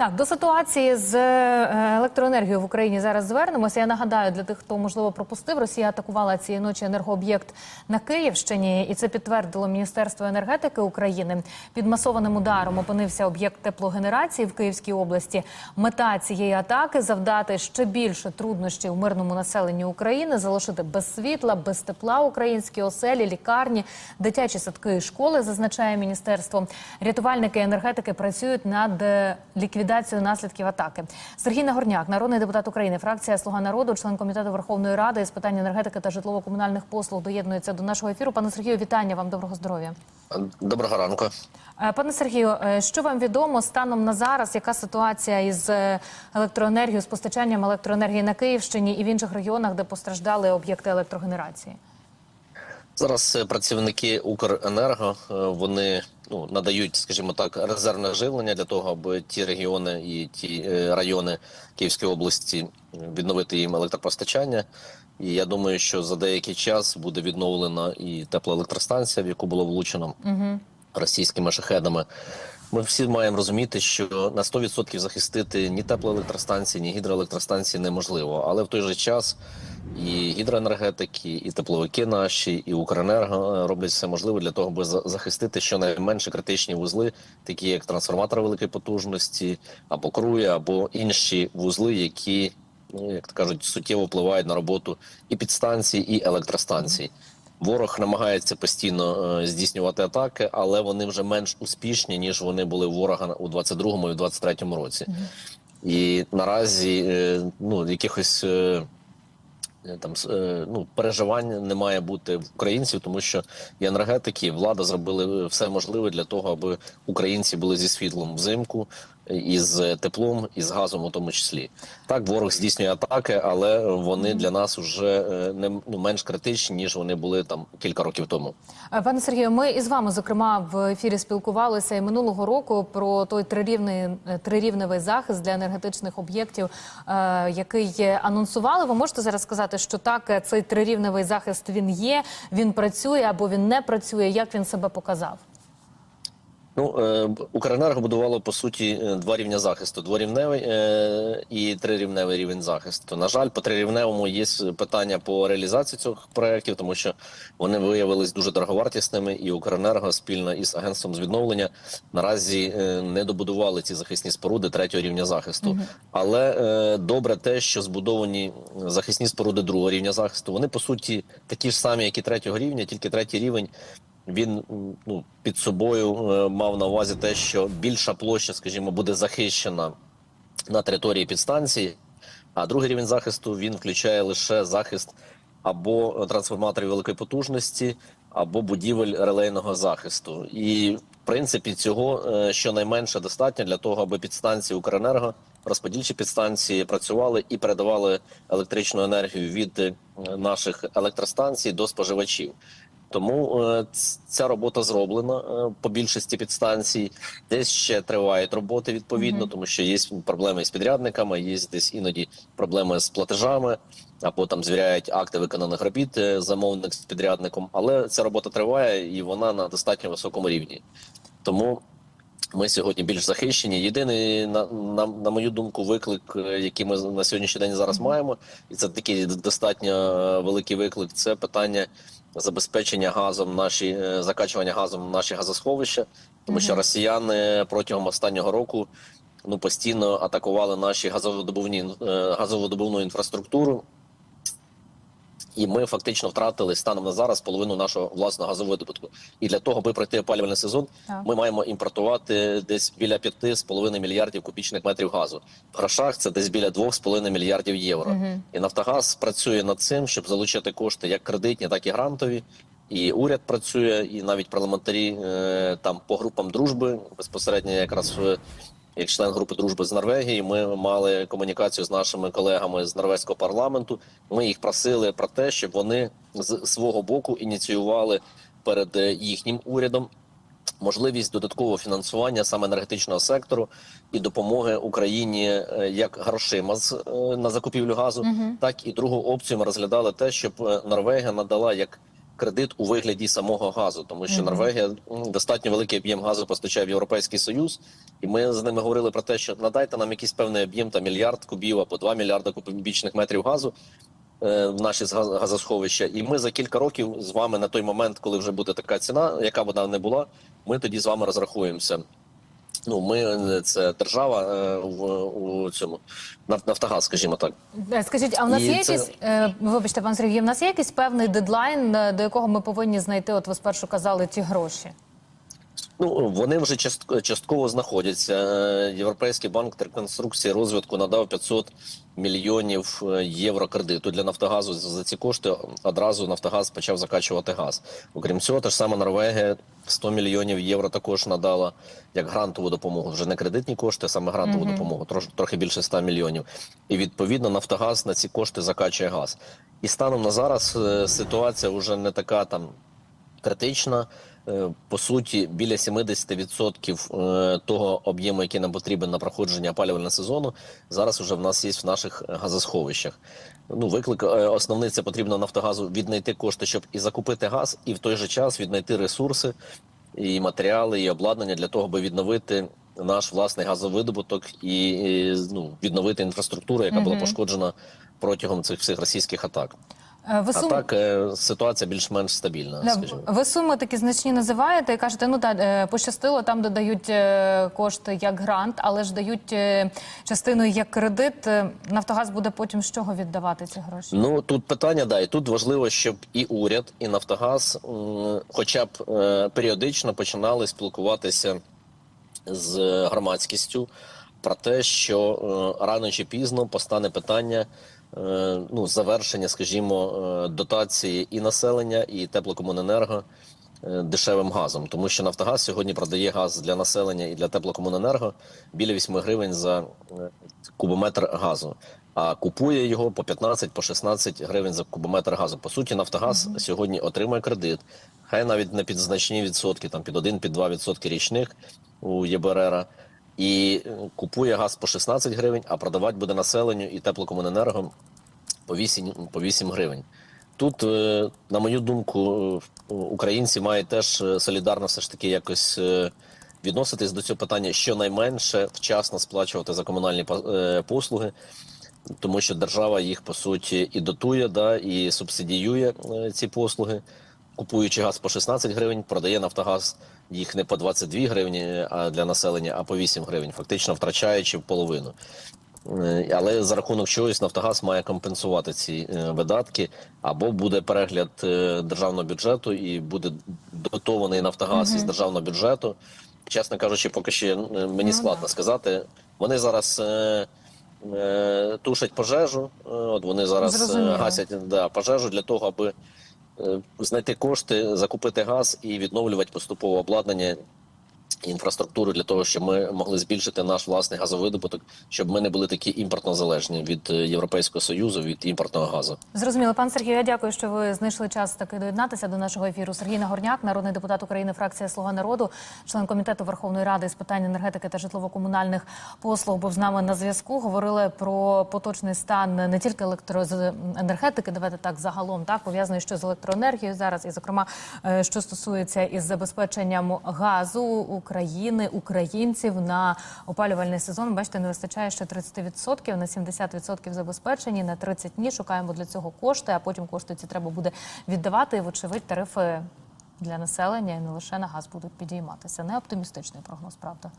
Так, до ситуації з е, електроенергією в Україні зараз звернемося. Я нагадаю для тих, хто можливо пропустив, Росія атакувала цієї ночі енергооб'єкт на Київщині, і це підтвердило Міністерство енергетики України. Під масованим ударом опинився об'єкт теплогенерації в Київській області. Мета цієї атаки завдати ще більше труднощів мирному населенню України, залишити без світла, без тепла українські оселі, лікарні, дитячі садки і школи, зазначає міністерство. Рятувальники енергетики працюють над е, ліквідацією наслідків атаки. Сергій Нагорняк, народний депутат України, фракція Слуга народу, член комітету Верховної Ради з питань енергетики та житлово-комунальних послуг доєднується до нашого ефіру. Пане Сергію, вітання вам, доброго здоров'я. Доброго ранку. Е, Пане Сергію, е, що вам відомо станом на зараз? Яка ситуація із е, електроенергією, з постачанням електроенергії на Київщині і в інших регіонах, де постраждали об'єкти електрогенерації? Зараз е, працівники Укренерго е, вони ну надають, скажімо так, резервне живлення для того, аби ті регіони і ті е, райони Київської області відновити їм електропостачання. І я думаю, що за деякий час буде відновлена і теплоелектростанція, в яку було влучено російськими шахедами. Ми всі маємо розуміти, що на 100% захистити ні теплоелектростанції, ні гідроелектростанції неможливо. Але в той же час і гідроенергетики, і тепловики наші, і Укренерго е, роблять все можливе для того, аби захистити щонайменше критичні вузли, такі як трансформатори великої потужності, або круї, або інші вузли, які, ну як то кажуть, суттєво впливають на роботу і підстанцій, і електростанцій. Ворог намагається постійно е, здійснювати атаки, але вони вже менш успішні ніж вони були у ворога у 22-му і в 23-му році. І наразі е, ну якихось там е, ну переживань не має бути в українців, тому що і енергетики, і влада зробили все можливе для того, аби українці були зі світлом взимку, е, і з теплом, і з газом, у тому числі. Так, ворог здійснює атаки, але вони для нас вже е, не ну, менш критичні ніж вони були там кілька років тому. Е, Пане Сергію, ми із вами зокрема в ефірі спілкувалися і минулого року про той трирівний е, трирівневий захист для енергетичних об'єктів, е, який е, анонсували. Ви можете зараз сказати, що так е, цей трирівневий захист він є, він працює або він не працює. Як він себе показав? Ну, е, Укренерго будувало по суті е, два рівня захисту: дворівневий е, і трирівневий рівень захисту. На жаль, по трирівневому є питання по реалізації цих проєктів, тому що вони виявились дуже дороговартісними, і Укренерго спільно із агентством з відновлення наразі не добудували ці захисні споруди третього рівня захисту. Але е, добре те, що збудовані захисні споруди другого рівня захисту, вони по суті такі ж самі, як і третього рівня, тільки третій рівень він ну під собою е, мав на увазі те, що більша площа, скажімо, буде захищена на території підстанції. А другий рівень захисту він включає лише захист або трансформаторів великої потужності, або будівель релейного захисту. І в принципі цього е, щонайменше достатньо для того, аби підстанції Укренерго, розподільчі підстанції працювали і передавали електричну енергію від е, наших електростанцій до споживачів. Тому е, ця робота зроблена е, по більшості підстанцій. Десь ще тривають роботи відповідно, тому що є проблеми з підрядниками, є десь іноді проблеми з платежами, або там звіряють акти виконаних робіт е, замовник з підрядником. Але ця робота триває і вона на достатньо високому рівні. Тому ми сьогодні більш захищені. Єдиний на, на, на мою думку, виклик, е, який ми на сьогоднішній день зараз маємо, і це такий достатньо е, великий виклик. Це питання забезпечення газом, наші е, закачування газом наші газосховища, тому що росіяни протягом останнього року ну постійно атакували наші газовидобувні е, газовидобувну інфраструктуру. І ми фактично втратили станом на зараз половину нашого власного газовидобутку. І для того, аби пройти опалювальний сезон, Так. ми маємо імпортувати десь біля 5,5 мільярдів кубічних метрів газу. В грошах це десь біля 2,5 мільярдів євро. І Нафтогаз працює над цим, щоб залучити кошти як кредитні, так і грантові. І уряд працює, і навіть парламентарі е, там по групам дружби безпосередньо якраз е, як член групи дружби з Норвегії, ми мали комунікацію з нашими колегами з норвезького парламенту. Ми їх просили про те, щоб вони з свого боку ініціювали перед е, їхнім урядом можливість додаткового фінансування саме енергетичного сектору і допомоги Україні е, як грошима з е, на закупівлю газу, так і другу опцію ми розглядали те, щоб Норвегія надала як кредит у вигляді самого газу, тому що Мгм. Норвегія достатньо великий об'єм газу постачає в Європейський Союз, і ми з ними говорили про те, що надайте нам якийсь певний об'єм, там мільярд кубів або 2 мільярда кубічних метрів газу е, в наші газосховища. І ми за кілька років з вами на той момент, коли вже буде така ціна, яка б вона не була, ми тоді з вами розрахуємося. Ну, ми е, це держава е, в у цьому Наф- Нафтогаз, скажімо так. Е, Скажіть, а в нас І є це- якийсь, е, вибачте, пан Сергій, в нас є якийсь певний дедлайн, до якого ми повинні знайти, от ви спершу казали, ті гроші? Ну вони вже част- частково знаходяться. Е, Європейський банк реконструкції розвитку надав 500 мільйонів е, євро кредиту для Нафтогазу. За ці кошти одразу Нафтогаз почав закачувати газ. Окрім цього, та ж сама Норвегія 100 мільйонів євро також надала як грантову допомогу. Вже не кредитні кошти, а саме грантову Мгм. допомогу. Трош, трохи більше 100 мільйонів. І відповідно Нафтогаз на ці кошти закачує газ. І станом на зараз е, ситуація вже не така там критична. Е, По суті, біля 70% е, того об'єму, який нам потрібен на проходження опалювального сезону, зараз вже в нас є в наших газосховищах. Ну, виклик е, основний це потрібно Нафтогазу віднайти кошти, щоб і закупити газ, і в той же час віднайти ресурси, і матеріали, і обладнання для того, аби відновити наш власний газовидобуток і, і, ну, відновити інфраструктуру, яка була пошкоджена протягом цих всіх російських атак. Е, Ви А так е, ситуація більш-менш стабільна, Да, скажімо. Ви суми такі значні називаєте і кажете, ну так, е, пощастило, там додають кошти як грант, але ж дають частину як кредит. Нафтогаз буде потім з чого віддавати ці гроші? Ну тут питання да, і тут важливо, щоб і уряд, і Нафтогаз, хоча б періодично починали спілкуватися з громадськістю про те, що рано чи пізно постане питання ну, завершення, скажімо, е, дотації і населення, і теплокомуненерго е, дешевим газом, тому що Нафтогаз сьогодні продає газ для населення і для теплокомуненерго біля 8 гривень за е, кубометр газу. А купує його по 15 по 16 гривень за кубометр газу. По суті, Нафтогаз сьогодні отримує кредит. Хай навіть не під значні відсотки, там під 1 під 2 відсотки річних у ЄБРР. І е, купує газ по 16 гривень, а продавати буде населенню і теплокомуненерго по 8, по 8 гривень. Тут, е, на мою думку, е, українці мають теж солідарно все ж таки якось відноситись до цього питання щонайменше вчасно сплачувати за комунальні по- послуги, тому що держава їх по суті і дотує, да, і субсидіює ці послуги. Купуючи газ по 16 гривень, продає Нафтогаз їх не по 22 гривні для населення, а по 8 гривень, фактично втрачаючи в половину. Е, Але за рахунок чогось Нафтогаз має компенсувати ці е, видатки, або буде перегляд е, державного бюджету і буде дотований Нафтогаз із державного бюджету. Чесно кажучи, поки ще е, мені складно сказати. Вони зараз е, е, тушать пожежу. От вони зараз Зрозуміло. гасять да, пожежу для того, аби знайти кошти, закупити газ і відновлювати поступово обладнання інфраструктуру для того, щоб ми могли збільшити наш власний газовидобуток, щоб ми не були такі імпортно залежні від е, Європейського союзу, від імпортного газу. Зрозуміло, пан Сергій, я дякую, що ви знайшли час таки доєднатися до нашого ефіру. Сергій Нагорняк, народний депутат України, фракція Слуга народу, член комітету Верховної Ради з питань енергетики та житлово-комунальних послуг, був з нами на зв'язку. Говорили про поточний стан не тільки електроенергетики, давайте так загалом так пов'язаний що з електроенергією зараз, і зокрема, е, що стосується із забезпеченням газу України, українців на опалювальний сезон. Бачите, не вистачає ще 30%, на 70% забезпечені, на 30 ні. Шукаємо для цього кошти, а потім кошти ці треба буде віддавати. І, вочевидь, тарифи для населення і не лише на газ будуть підійматися. Не оптимістичний прогноз, правда.